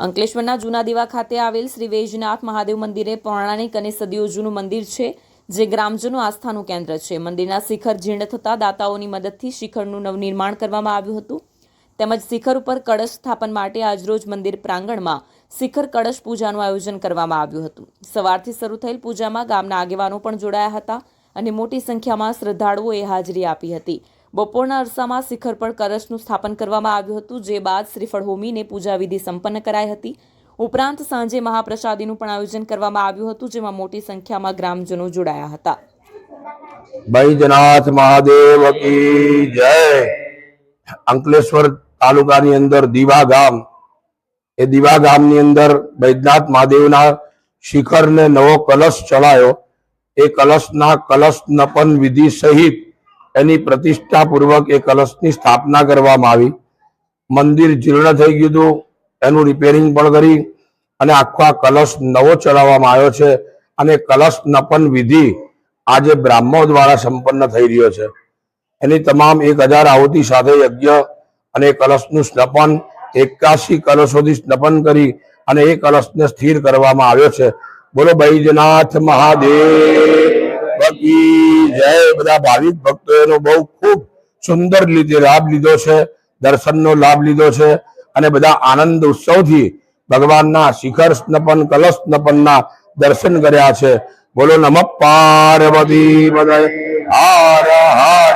અંકલેશ્વરના જૂના દીવા ખાતે આવેલ શ્રી વૈજનાથ મહાદેવ મંદિરે પૌરાણિક અને સદીઓ જૂનું મંદિર છે, જે ગ્રામજનો આસ્થાનું કેન્દ્ર છે. મંદિરના શિખર જીર્ણ થતા દાતાઓની મદદથી શિખરનું નવનિર્માણ કરવામાં આવ્યું હતું. તેમજ શિખર ઉપર કળશ સ્થાપન માટે આજરોજ મંદિર પ્રાંગણમાં શિખર કળશ પૂજાનું આયોજન કરવામાં આવ્યું હતું. સવારથી શરૂ થયેલ પૂજામાં ગામના આગેવાનો પણ જોડાયા હતા અને મોટી સંખ્યામાં શ્રદ્ધાળુઓએ હાજરી આપી હતી. બપોરના અરસામાં શિખર પર કળશનું સ્થાપન કરવામાં આવ્યું હતું, જે બાદ શ્રીફળ હોમીને પૂજા વિધિ સંપન્ન કરાઈ હતી. ઉપરાંત સાંજે મહાપ્રસાદીનું પણ આયોજન કરવામાં આવ્યું હતું, જેમાં મોટી સંખ્યામાં ગ્રામજનો જોડાયા હતા. બૈદ્યનાથ મહાદેવ કી જય! અંકલેશ્વર તાલુકાની અંદર દીવા ગામ, એ દીવા ગામની અંદર બૈદ્યનાથ મહાદેવના શિખરને નવો કલશ ચડાયો. એ કલશના કલશ નપન વિધિ સહિત એની પ્રતિષ્ઠા પૂર્વક એ કલશની સ્થાપના કરવામાં આવી. મંદિર જીર્ણ થઈ ગયું હતું, એનું રિપેરિંગ પણ કરી અને આખો આ કલશ નવો ચડાવવામાં આવ્યો છે અને કલશ નપન વિધિ આજે બ્રાહ્મણો દ્વારા સંપન્ન થઈ રહ્યો છે. એની તમામ એક હજાર આહુતિ સાથે યજ્ઞ અને કલશનું સ્નપન, એકાશી કલશોથી સ્નપન કરી અને એ કલશને સ્થિર કરવામાં આવ્યો છે. બોલો બૈજનાથ મહાદેવ! કી જય બધા ભાવિક ભક્તો એનો બહુ ખૂબ સુંદર રીતે લાભ લીધો છે, દર્શનનો લાભ લીધો છે અને બધા આનંદ ઉત્સવથી ભગવાનના શિખર સ્નપન કલશ સ્નપનના દર્શન કર્યા છે. બોલો નમઃ પાર્વતી હર હર